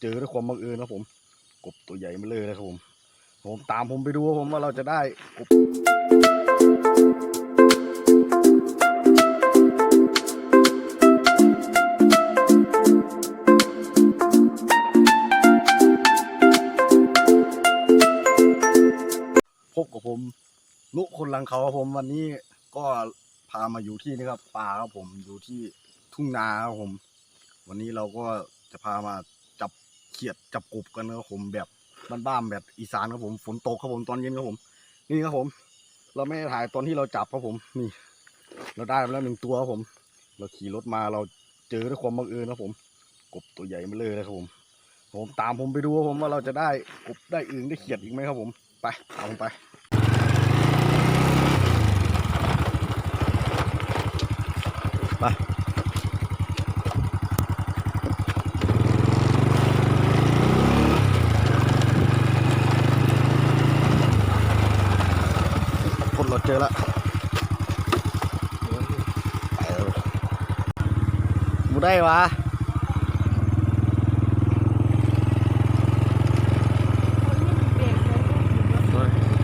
เจอด้วยความบังเอิญครับผม กบตัวใหญ่มาเลยนะครับผม ผมตามผมไปดูผมว่าเราจะได้กบพบกับผมนุคนลังเขาครับผมวันนี้ก็พามาอยู่ที่นี่ครับป่าครับผมอยู่ที่ทุ่งนาครับผม วันนี้เราก็จะพามา เขียดจับกบกันนะครับผมแบบบ้านๆแบบอีสานครับผมฝนตกครับผมตอนเย็นครับผม นี่ครับผม เราไม่ได้ถ่ายตอนที่เราจับครับผมนี่ เราได้มาแล้วหนึ่งตัวครับผม เราขี่รถมาเราเจอด้วยความบังเอิญครับผม กบตัวใหญ่มาเลยนะครับผม ผมตามผมไปดูครับผมว่าเราจะได้กบได้อึ่งได้เขียดอีกไหมครับผมไปตามผมไปไป คนเราเจอแล้วไปแล้วมู ได้วะ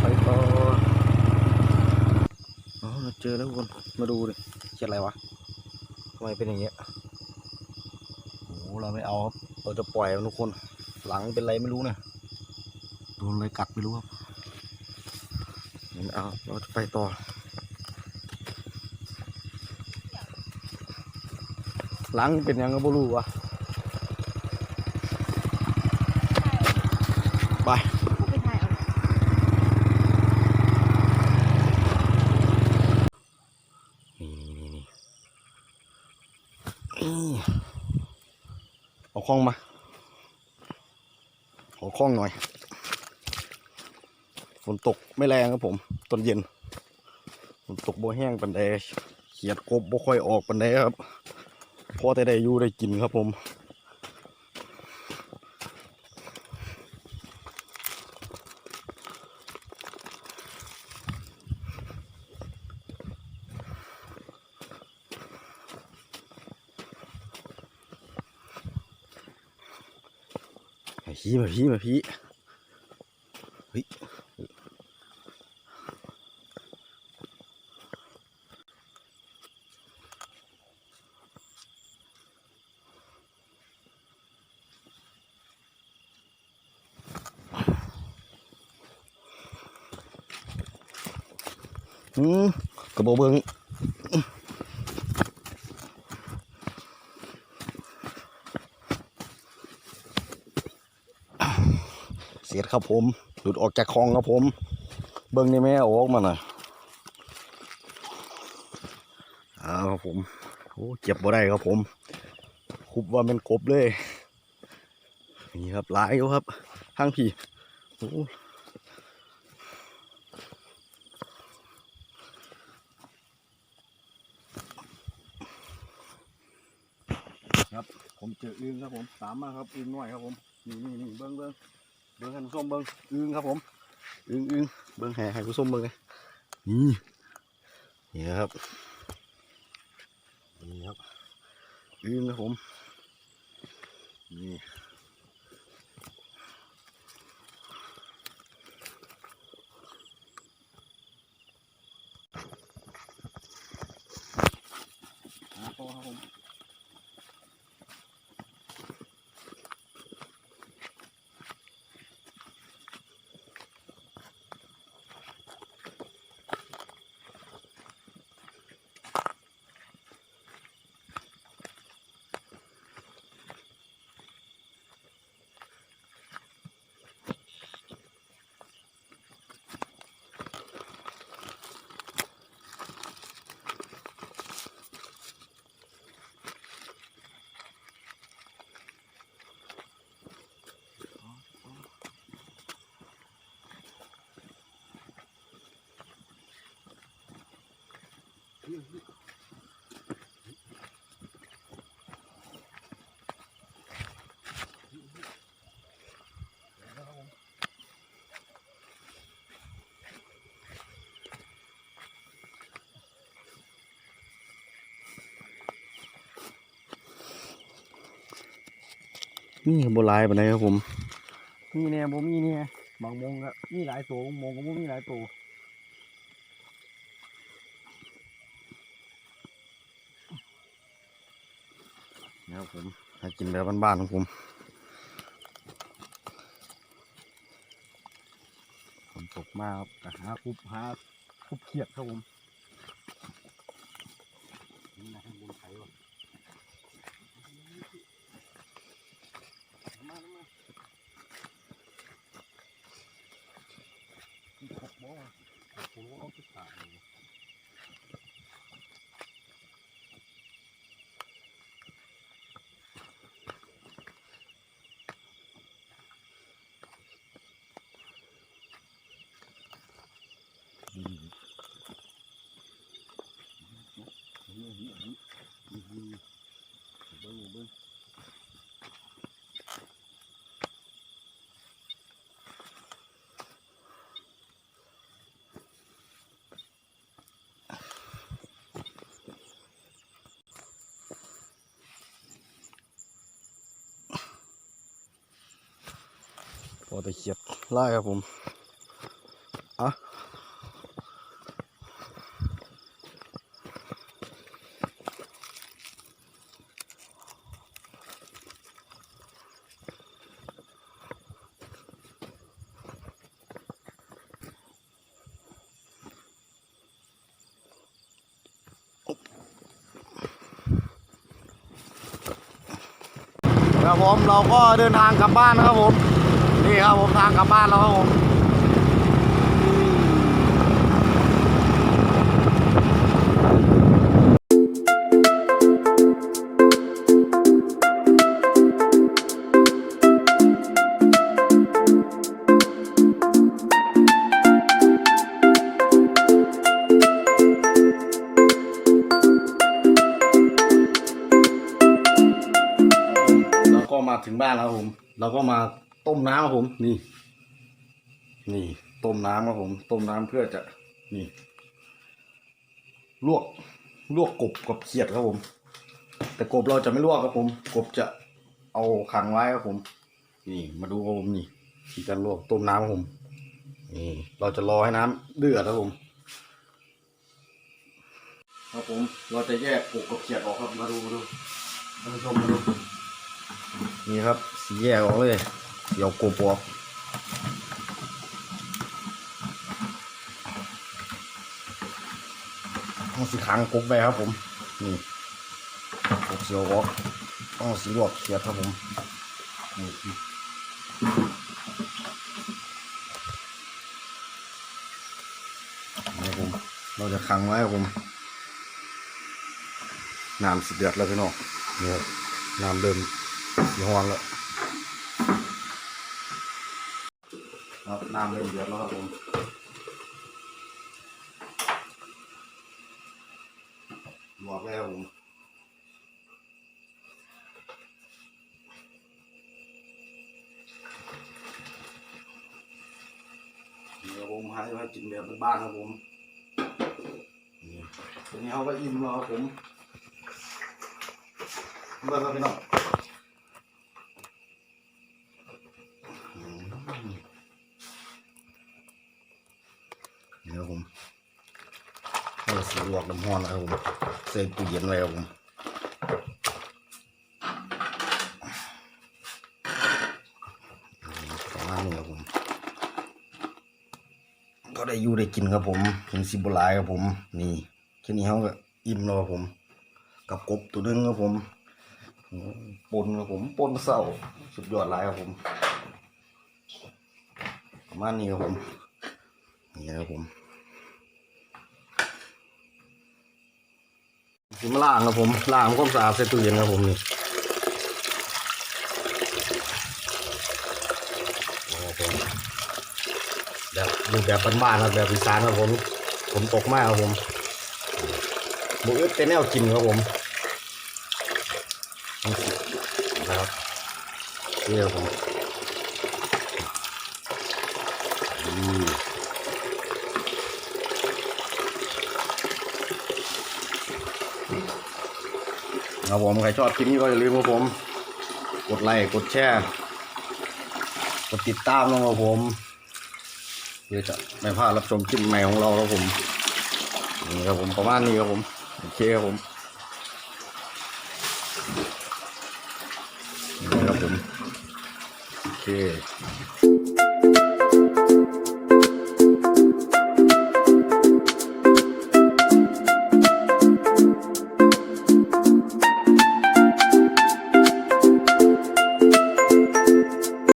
ไปต่ออ๋อเราเจอแล้วทุกคนมาดูดิเขียนอะไรวะทำไมเป็นอย่างเงี้ยโอ้โหเราไม่เอาครับเราจะปล่อยมันทุกคน หลังเป็นไรไม่รู้เนี่ยโดนอะไรกัดไม่รู้ครับไม่เอาเราจะไปต่อ หลังเป็นยังก็บ่รู้วะไปเอาคล้องมา ขอคล้องหน่อย ฝนตกไม่แรงครับผม ตอนเย็น ฝนตกบ่แห้งปันใดเขียดกบบ่ค่อยออกปันใดครับ พอแต่ได้อยู่ได้กินครับผมมาพี่มาพี่มาพี่ อืมกระบเบิงเสียดครับผม หลุดออกจากคลองครับผม เบิ้งนี่แม่ออกมาหน่อยอาครับผมโอ้เก็บบ่ได้ครับผม คุบว่าเป็นกบเลย นี่ครับหลายอยู่ครับทางพี่โอ้ครับ ผม เจออึงครับผมสามมาครับอึงหน่อยครับผมนี่นี่นี่เบิ้งเบิ้งเบิ้งให้ผู้ชมเบิ้งอึงครับผมอึงอึงเบิ้งแห่ให้ผู้ชมเบิ้งเลยนี่นี่ครับนี่ครับอึงครับผมนี่ นี่โบราณปานใดครับผมนี่เนี่ยบ่มีเนี่ยบางมงก็มีหลายตัวบางมงก็บ่มีหลายตัวนะครับ ผมให้กินแบบบ้านๆของผมฝนตกมากครับหาคุบหาคุบเขียดครับผมนี่นะข้างบนไถวะ มามาที่ขบบ่ผมว่าเอาไปขายเลย เบิ้งเบิ้งพอตะเขียดไล่ครับผม ครับผมเราก็เดินทางกลับบ้านนะครับผมนี่ครับผมทางกลับบ้านแล้วครับผม มาถึงบ้านแล้วผม เราก็มาต้มน้ำครับผมนี่ นี่ ต้มน้ำครับผม ต้มน้ำเพื่อจะนี่ ลวกลวกกบกับเขียดครับผม แต่กบเราจะไม่ลวกครับผม กบจะเอาขังไว้ครับผม นี่มาดูครับผมนี่ที่การลวกต้มน้ำครับผมนี่เราจะรอให้น้ำเดือดครับผมครับผม เราจะแยกกบกับเขียดออกครับมาดูมาดูท่านผู้ชมมาดู นี่ครับสีแยกออกเลย เดี๋ยวกบออกต้องสีขังกบไปครับผม นี่กบเสียวออกต้องสีลวกเขียดครับผมนี่นี่ครับผม เราจะขังไว้ครับผมน้ำสิเดือดแล้วพี่น้องนี่ครับน้ำเริ่ม สีฮ้อนแล้วครับน้ำเริ่มเดือดแล้วครับผมลวกแล้วผมนี่ครับผมให้ไว้กินแบบบ้านๆครับผมนี่ทีนี้เขาก็อิ่มแล้วครับผมเบิ่งครับพี่น้อง ลวกน้ำห้อนนะครับผมใส่ตู้เย็นไว้ครับผมประมาณนี้ครับผมก็ได้อยู่ได้กินครับผมเห็นสิบหลายครับผม นี่แค่นี้เขาก็อิ่มแล้วครับผม กับกบตัวหนึงครับผมปนครับผมปนเศร้าสุดยอดหลายครับผมประมาณนี้ครับผมนี่ครับผม มาล่างครับผมล่างความสะอาดใส่ตู้เย็นครับผมนี่นี่ครับแบบดูแบบบ้านๆครับแบบอีสานครับผม ผมตกมากครับผมบุอึดเป็นแนวกินครับผมนะครับนี่ครับผม ครับผมใครชอบคลิปนี้ก็อย่าลืมครับผม กดไลค์กดแชร์กดติดตามนะครับผมเพื่อจะไม่พลาดรับชมคลิปใหม่ของเราครับผมนี่ครับผมประมาณนี้ครับผมโอเคครับผมนี่ครับผมโอเค